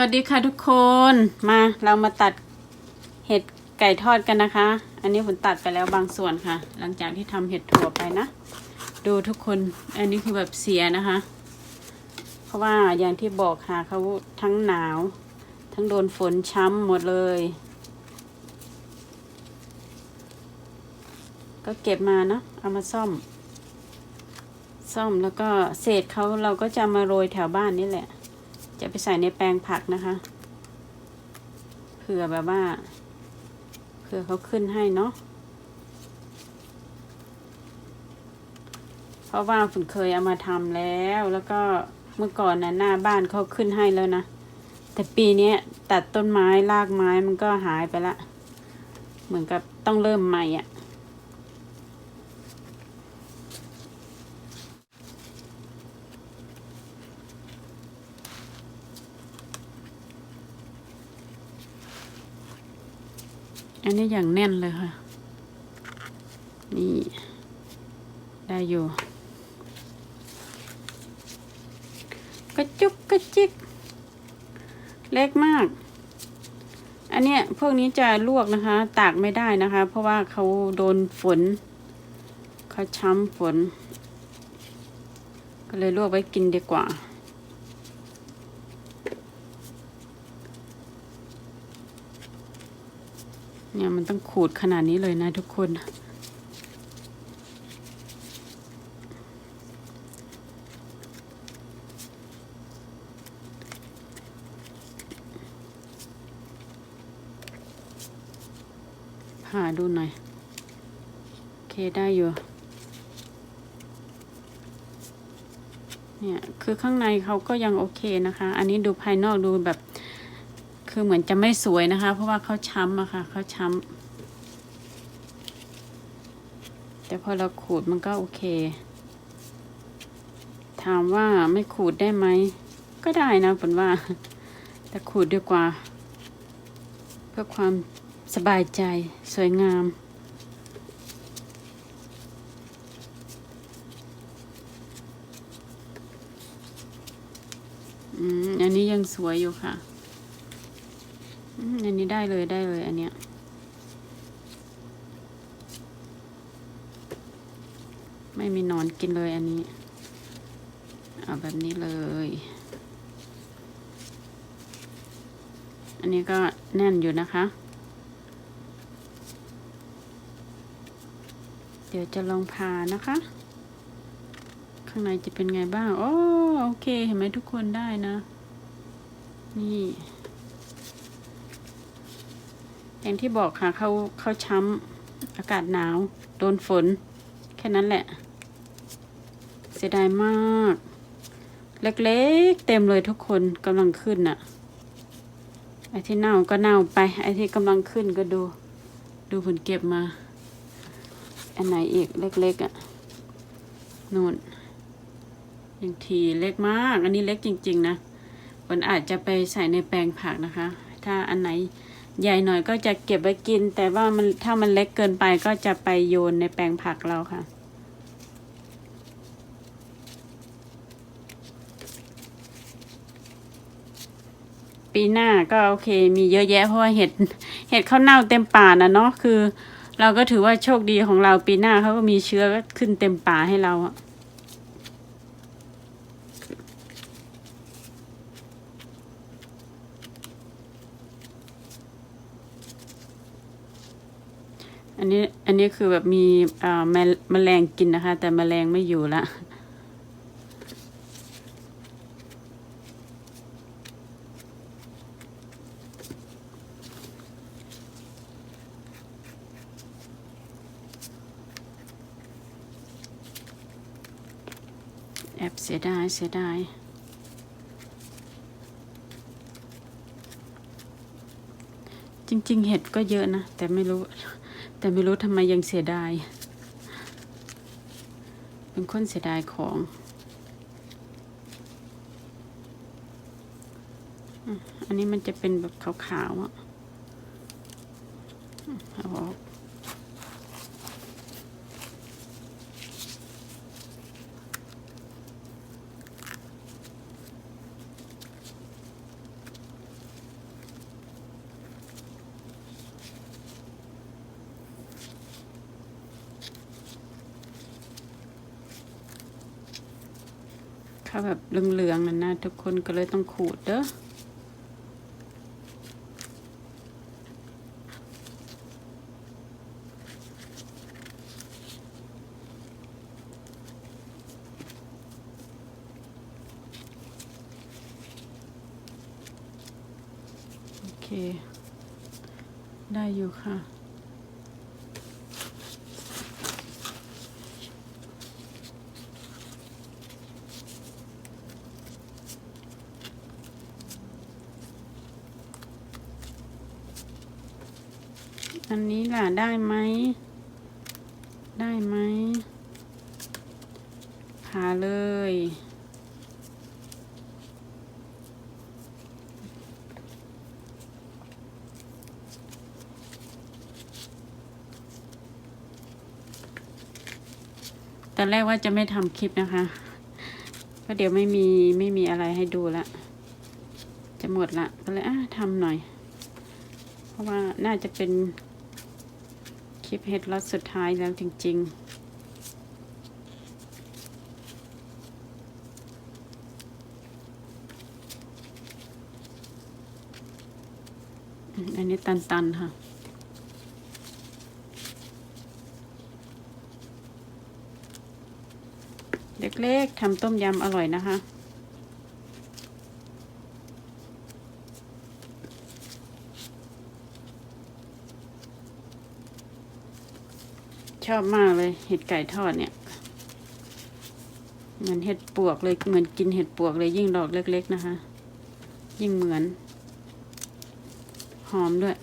วัสดีค่ะทุกคนมาเรามาตัดเห็ดไก่ทอดกันนะคะ อันนี้ผมตัดไปแล้วบางส่วนค่ะ หลังจากที่ทำเห็ดถั่วไปนะ ดูทุกคนอันนี้คือแบบเสียนะคะ เพราะว่าอย่างที่บอกค่ะเขาทั้งหนาว ทั้งโดนฝนช้ำหมดเลย ก็เก็บมานะเอามาซ่อม ซ่อมแล้วก็เศษเขาเราก็จะมาโรยแถวบ้านนี่แหละ จะไปใส่ในแปลงผักนะคะเผื่อแบบว่าเผื่อเขาขึ้นให้เนาะเพราะว่าฝนเคยเอามาทำแล้วแล้วก็เมื่อก่อนนะหน้าบ้านเขาขึ้นให้แล้วนะ แต่ปีนี้ตัดต้นไม้รากไม้มันก็หายไปละ เหมือนกับต้องเริ่มใหม่อะ่ะ อันนี้อย่างแน่นเลยค่ะ นี่ ได้อยู่กระจุกกระจิก เล็กมาก อันเนี้ยพวกนี้จะลวกนะคะ ตากไม่ได้นะคะ เพราะว่าเขาโดนฝนเขาช้ำฝน ก็เลยลวกไว้กินดีกว่า เนี่ยมันต้องขูดขนาดนี้เลยนะทุกคน ผ่าดูหน่อย โอเคได้อยู่ เนี่ย คือข้างในเขาก็ยังโอเคนะคะ อันนี้ดูภายนอกดูแบบ คือเหมือนจะไม่สวยนะคะ เพราะว่าเขาช้ำอะค่ะเขาช้ำแต่พอเราขูดมันก็โอเค ถามว่าไม่ขูดได้ไหม ก็ได้นะผลว่า แต่ขูดดีกว่า เพื่อความสบายใจสวยงามอืมอันนี้ยังสวยอยู่ค่ะ อันนี้ได้เลยได้เลยอันเนี้ยไม่มีนอนกินเลยอันนี้ เอาแบบนี้เลย อันนี้ก็แน่นอยู่นะคะ เดี๋ยวจะลองพานะคะ ข้างในจะเป็นไงบ้าง โอ้โอเค เห็นไหมทุกคนได้นะ นี่ อย่างที่บอกค่ะเขาเขาช้ำอากาศหนาว โดนฝน แค่นั้นแหละ เสียดายมาก เล็กๆ เต็มเลยทุกคนกำลังขึ้นน่ะไอ้ที่เน่าก็เน่าไป ไอ้ที่กำลังขึ้นก็ดู ดูผลเก็บมา อันไหนอีกเล็กๆอะ่ะนู่นยังทีเล็กมาก อันนี้เล็กจริง ๆ นะผลอาจจะไปใส่ในแปลงผักนะคะ ถ้าอันไหน ใหญ่หน่อยก็จะเก็บไว้กิน แต่ว่ามันถ้ามันเล็กเกินไปก็จะไปโยนในแปลงผักเราค่ะ ปีหน้าก็โอเค มีเยอะแยะเพราะว่าเห็ดเห็ดข้าวเน่าเต็มป่านะเนาะคือ เราก็ถือว่าโชคดีของเราปีหน้าเขาก็มีเชื้อขึ้นเต็มป่าให้เราอะ อันนี้อันนี้คือแบบมีแมแมลงกินนะคะ แต่แมลงไม่อยู่ละแอบเสียดายเสียดายจริง ๆ เห็ดก็เยอะนะ แต่ไม่รู้ แต่ไม่รู้ทำไมยังเสียดาย เป็นคนเสียดายของอันนี้มันจะเป็นแบบขาวๆอะเอาออก ถ้าแบบเหลืองๆนั่นนะทุกคนก็เลยต้องขูดเด้อโอเคได้อยู่ค่ะ อันนี้ล่ะได้ไหม ได้ไหมผ่าเลย ตอนแรกว่าจะไม่ทำคลิปนะคะเพราะเดี๋ยวไม่มีไม่มีอะไรให้ดูละ จะหมดละ ก็เลยอะทำหน่อย เพราะว่าน่าจะเป็น คลิปเฮ็ดล็อตสุดท้ายแล้วจริง ๆอันนี้ตัน ๆ ค่ะ เล็ก ๆทำต้มยำอร่อยนะคะ ชอบมากเลย เห็ดไก่ทอดเนี่ยเหมือนเห็ดปวกเลยเหมือนกินเห็ดปวกเลยยิ่งดอกเล็ก ๆ นะคะ ยิ่งเหมือน หอมด้วย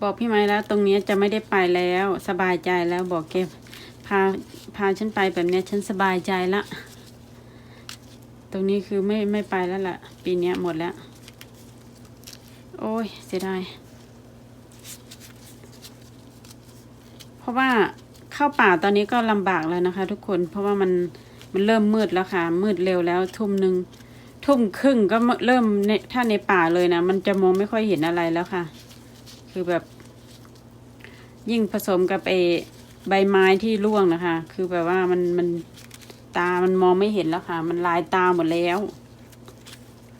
บอกพี่ไม้แล้วตรงนี้จะไม่ได้ไปแล้ว สบายใจแล้วบอกเก็บพาพาฉันไปแบบนี้ฉันสบายใจละ ตรงนี้คือไม่ไม่ไปแล้วล่ะ ปีนี้หมดแล้ว โอ้ยเสียดายเพราะว่าเข้าป่าตอนนี้ก็ลำบากแล้วนะคะ ทุกคนเพราะว่ามันมันเริ่มมืดแล้วค่ะ มืดเร็วแล้วทุ่มหนึ่งทุ่มครึ่งก็เริ่มในถ้าในป่าเลยนะ มันจะมองไม่ค่อยเห็นอะไรแล้วค่ะ คือแบบ ยิ่งผสมกับไอใบไม้ที่ร่วงนะคะ คือแบบว่ามันมันตามันมองไม่เห็นแล้วค่ะ มันลายตาหมดแล้ว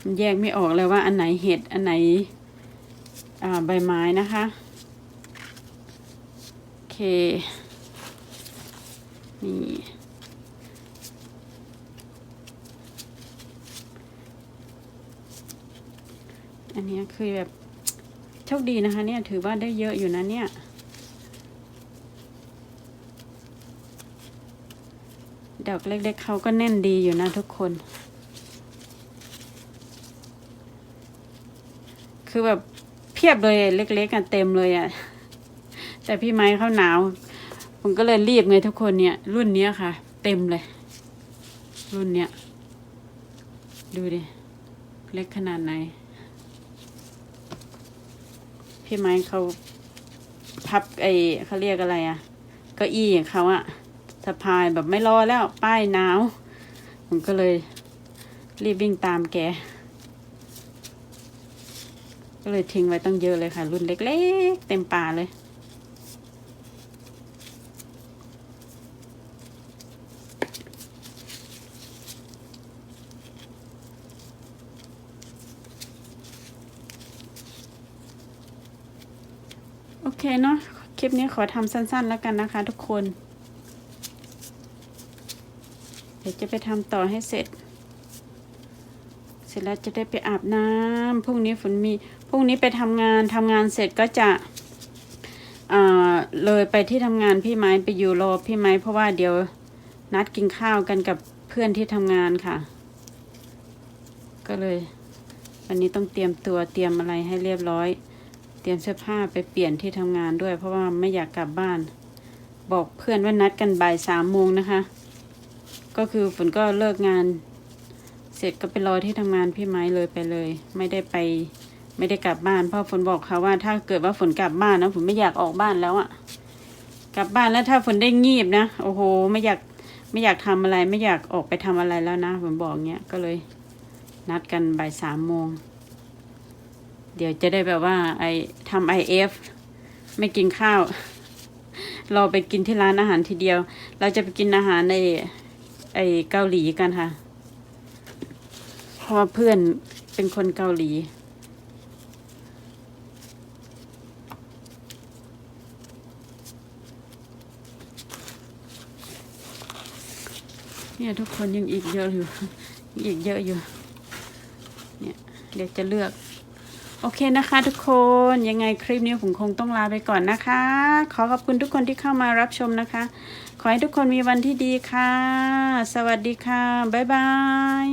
มันแยกไม่ออกเลยว่าอันไหนเห็ดอันไหนใบไม้นะคะโอเคนี่อันนี้คือแบบ ชคดีนะคะเนี่ยถือว่าได้เยอะอยู่นะเนี่ย ดอกเล็กๆเขาก็แน่นดีอยู่นะทุกคน คือแบบเพียบเลยเล็กๆกันเต็มเลยอะ แต่พี่ไม้เขาหนาว ผมก็เลยรีบไงทุกคนเนี่ย รุ่นเนี้ยค่ะ เต็มเลย รุ่นเนี้ย ดูดิ เล็กขนาดไหน พี่ไม้เขาพับไอเขาเรียกอะไรอะเก้าอี้ของเขาอะสะพายแบบไม่รอแล้วป้ายหนาวผมก็เลยรีบวิ่งตามแก ก็เลยทิ้งไว้ตั้งเยอะเลยค่ะ รุ่นเล็ก ๆ เต็มป่าเลย เคเนาะ คลิปนี้ขอทำสั้น ๆ แล้วกันนะคะ ทุกคน เดี๋ยวจะไปทำต่อให้เสร็จ เสร็จแล้วจะได้ไปอาบน้ำพรุ่งนี้ฝนมี พรุ่งนี้ไปทำงานทำงานเสร็จก็จะอ่าเลยไปที่ทำงานพี่ไม้ไปอยู่รอพี่ไม้เพราะว่าเดี๋ยวนัดกินข้าวกันกับเพื่อนที่ทำงานค่ะ ก็เลยวันนี้ต้องเตรียมตัวเตรียมอะไรให้เรียบร้อย เตรียมเสื้อผ้าไปเปลี่ยนที่ทำงานด้วย เพราะว่าไม่อยากกลับบ้าน บอกเพื่อนว่านัดกันบ่ายสามโมงนะคะ ก็คือฝนก็เลิกงาน เสร็จก็ไปรอที่ทำงานพี่ไม้เลยไปเลย ไม่ได้ไป ไม่ได้กลับบ้าน เพราะฝนบอกเขาว่าถ้าเกิดว่าฝนกลับบ้านนะฝนไม่อยากออกบ้านแล้วอะกลับบ้านแล้วถ้าฝนได้งีบนะโอ้โห ไม่อยากไม่อยากทำอะไร ไม่อยากออกไปทำอะไรแล้วนะฝนบอกเงี้ยก็เลย นัดกันบ่ายสามโมง เดี๋ยวจะได้แบบว่าไอทำไอเอฟไม่กินข้าว เราไปกินที่ร้านอาหารทีเดียว เราจะไปกินอาหารในไอเกาหลีกันค่ะ เพราะว่าเพื่อนเป็นคนเกาหลีเนี่ยทุกคนยังอีกเยอะอยู่ อีกเยอะอยู่ เนี่ยเดี๋ยวจะเลือก โอเคนะคะทุกคนยังไงคลิปนี้ผมคงต้องลาไปก่อนนะคะ ขอขอบคุณทุกคนที่เข้ามารับชมนะคะ ขอให้ทุกคนมีวันที่ดีค่ะ สวัสดีค่ะบ๊ายบาย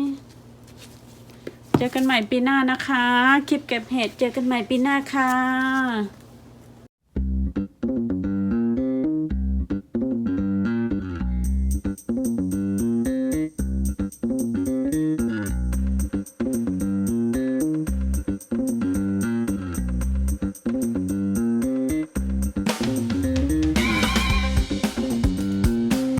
เจอกันใหม่ปีหน้านะคะ คลิปเก็บเห็ดเจอกันใหม่ปีหน้าค่ะ